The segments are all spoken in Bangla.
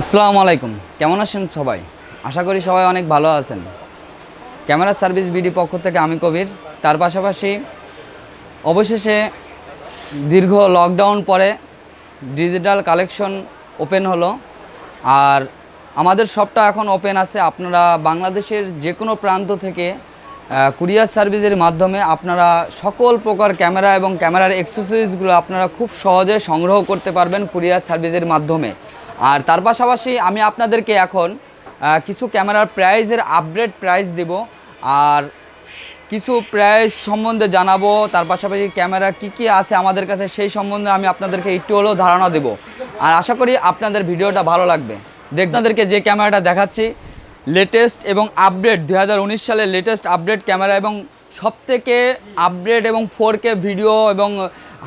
আসসালামু আলাইকুম। কেমন আছেন সবাই? আশা করি সবাই অনেক ভালো আছেন। ক্যামেরা সার্ভিস বিডি পক্ষ থেকে আমি কবির। তার পাশাপাশি অবশেষে দীর্ঘ লকডাউন পরে ডিজিটাল কালেকশন ওপেন হলো। আর আমাদের শপটা এখন ওপেন আছে। আপনারা বাংলাদেশের যে কোনো প্রান্ত থেকে কুরিয়ার সার্ভিসের মাধ্যমে আপনারা সকল প্রকার ক্যামেরা এবং ক্যামেরার এক্সেসরিজগুলো আপনারা খুব সহজে সংগ্রহ করতে পারবেন কুরিয়ার সার্ভিসের মাধ্যমে। আর তার পাশাপাশি আমি আপনাদেরকে এখন কিছু ক্যামেরার প্রাইজের আপডেট প্রাইস দেব। আর কিছু প্রাইস সম্বন্ধে জানাব, তার পাশাপাশি ক্যামেরা কি কি আছে আমাদের কাছে সেই সম্বন্ধে আমি আপনাদেরকে একটু হলেও ধারণা দেব। আর আশা করি আপনাদের ভিডিওটা ভালো লাগবে। দেখ আপনাদেরকে যে ক্যামেরাটা দেখাচ্ছি লেটেস্ট এবং আপডেট দু হাজার সালের লেটেস্ট আপডেট ক্যামেরা এবং সবথেকে আপডেট এবং ফোর ভিডিও এবং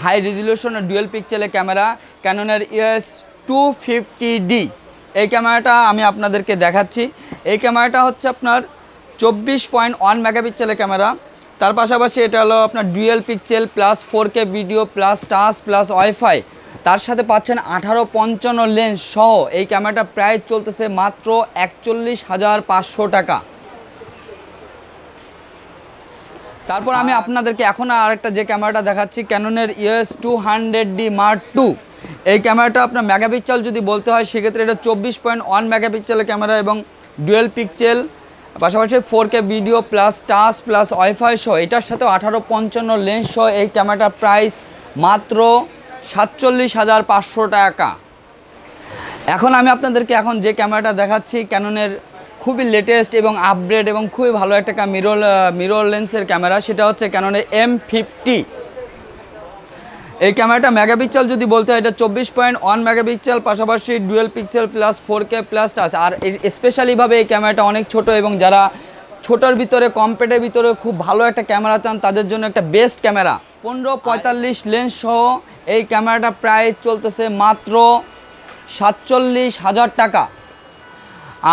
হাই রেজলিউশন ডুয়েল পিকচারের camera ক্যাননের E S two fifty D এই ক্যামেরাটা আমি আপনাদেরকে দেখাচ্ছি। এই ক্যামেরাটা হচ্ছে আপনার চব্বিশ পয়েন্ট ওয়ান মেগাপিক্সেলের ক্যামেরা তার পাশাপাশি এটা হলো আপনার dual pixel plus four K video plus touch plus WiFi তার সাথে পাচ্ছেন আঠারো পঞ্চান্ন লেন্স সহ। এই ক্যামেরাটা প্রায় চলতেছে মাত্র একচল্লিশ হাজার পাঁচশো টাকা। তারপর আমি আপনাদেরকে এখন আরেকটা যে ক্যামেরাটা দেখাচ্ছি ক্যাননের ES two hundred D mark two এই ক্যামেরাটা আপনার মেগাপিক্সেল যদি বলতে হয়, সেক্ষেত্রে এটা চব্বিশ পয়েন্ট ওয়ান মেগাপিক্সেলের ক্যামেরা এবং ডুয়েল পিক্সেল, পাশাপাশি four K video plus touch plus WiFi সহ, এটার সাথে আঠারো পঞ্চান্ন লেন্স সহ এই ক্যামেরাটার প্রাইস মাত্র সাতচল্লিশ হাজার পাঁচশো টাকা। এখন আমি আপনাদেরকে এখন যে ক্যামেরাটা দেখাচ্ছি ক্যাননের খুবই লেটেস্ট এবং আপডেট এবং খুবই ভালো একটা মিরর মিরর লেন্সের ক্যামেরা, সেটা হচ্ছে ক্যাননের এম ফিফটি এই ক্যামেরাটা মেগাপিক্সেল যদি বলতে হয়, এটা চব্বিশ পয়েন্ট ওয়ান মেগাপিক্সেল, পাশাপাশি dual pixel plus four K plus touch আর স্পেশালিভাবে এই ক্যামেরাটা অনেক ছোট এবং যারা ছোটোর ভিতরে কম্প্যাক্টের ভিতরে খুব ভালো একটা ক্যামেরা চান, তাদের জন্য একটা বেস্ট ক্যামেরা। পনেরো পঁয়তাল্লিশ লেন্স সহ এই ক্যামেরাটা প্রায় চলতেছে মাত্র সাতচল্লিশ হাজার টাকা।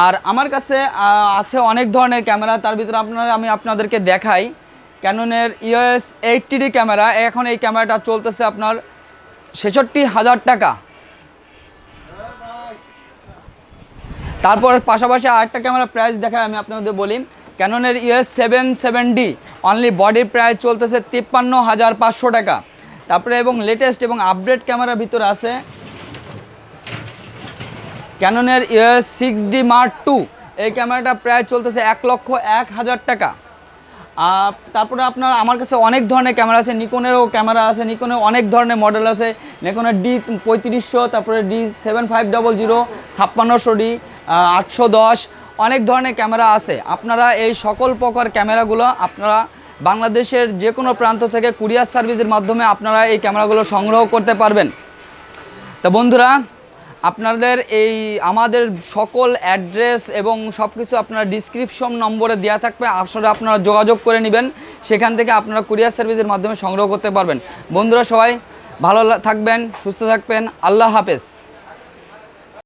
আর আমার কাছে আছে অনেক ধরনের ক্যামেরা, তার ভিতরে আপনারা, আমি আপনাদেরকে দেখাই। ক্যাননের ইউএস এইটটি ক্যামেরা এখন এই ক্যামেরাটা চলতেছে আপনার ছেষট্টি হাজার টাকা। তারপর পাশাপাশি আরেকটা ক্যামেরা প্রাইস দেখায় আমি আপনাদের বলি। ক্যাননের US seven seven D only বডির প্রাইস চলতেছে তিপ্পান্ন হাজার পাঁচশো টাকা। তারপরে এবং লেটেস্ট এবং আপডেট ক্যামেরার ভিতরে আছে ক্যাননের US six D mark two এই ক্যামেরাটা প্রায় চলতেছে এক লক্ষ এক হাজার টাকা। তারপরে আপনার আমার কাছে অনেক ধরনের ক্যামেরা আছে। নিকনেরও ক্যামেরা আছে, নিকনের অনেক ধরনের মডেল আছে। নিকনের ডি পঁয়ত্রিশশো, তারপরে D seven five double zero ছাপ্পান্নশো D আটশো দশ, অনেক ধরনের ক্যামেরা আছে। আপনারা এই সকল প্রকার ক্যামেরাগুলো আপনারা বাংলাদেশের যে কোনো প্রান্ত থেকে কুরিয়ার সার্ভিসের মাধ্যমে আপনারা এই ক্যামেরাগুলো সংগ্রহ করতে পারবেন। তা বন্ধুরা আপনাদের এই আমাদের সকল অ্যাড্রেস এবং সব কিছু আপনার ডিসক্রিপশন নম্বরে দেওয়া থাকবে। আসলে আপনারা যোগাযোগ করে নেবেন। সেখান থেকে আপনারা কুরিয়ার সার্ভিসের মাধ্যমে সংগ্রহ করতে পারবেন। বন্ধুরা সবাই ভালো থাকবেন, সুস্থ থাকবেন। আল্লাহ হাফেজ।